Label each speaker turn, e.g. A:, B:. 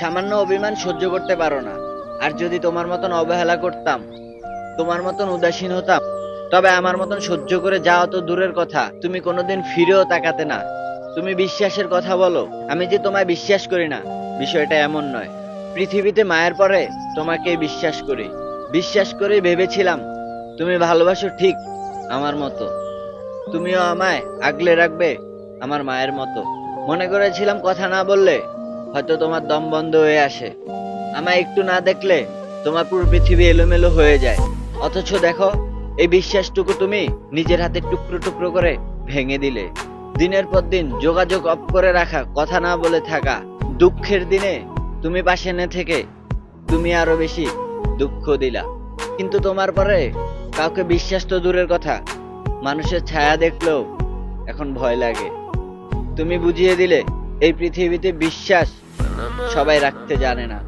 A: সামান্য অভিমান সহ্য করতে পারো না। আর যদি তোমার মতন অবহেলা করতাম, তোমার মতন উদাসীন হতাম, তবে আমার মতন সহ্য করে যাওয়া তো দূরের কথা। তুমি কোনোদিন ফিরেও তাকাতে না। তুমি বিশ্বাসের কথা বলো। আমি যে তোমায় বিশ্বাস করি না, বিষয়টা এমন নয়। পৃথিবীতে মায়ের পরে তোমাকে বিশ্বাস করি। বিশ্বাস করে ভেবেছিলাম, তুমি ভালোবাসো ঠিক আমার মতো। তুমিও আমায় আগলে রাখবে আমার মায়ের মতো। মনে করেছিলাম কথা না বললে হয়তো তোমার দম বন্ধ হয়ে আসে। আমায় একটু না দেখলে তোমার পুরো পৃথিবী এলোমেলো হয়ে যায়। অথচ দেখো, এই বিশ্বাসটুকু তুমি নিজের হাতে টুকরো টুকরো করে ভেঙে দিলে। দিনের পর দিন যোগাযোগ অফ করে রাখা, কথা না বলে থাকা, দুঃখের দিনে তুমি পাশে না থেকে তুমি আরও বেশি দুঃখ দিলা। কিন্তু তোমার পরে কাউকে বিশ্বাস তো দূরের কথা, মানুষের ছায়া দেখলেও এখন ভয় লাগে। তুমি বুঝিয়ে দিলে, এই পৃথিবীতে বিশ্বাস সবাই রাখতে জানে না।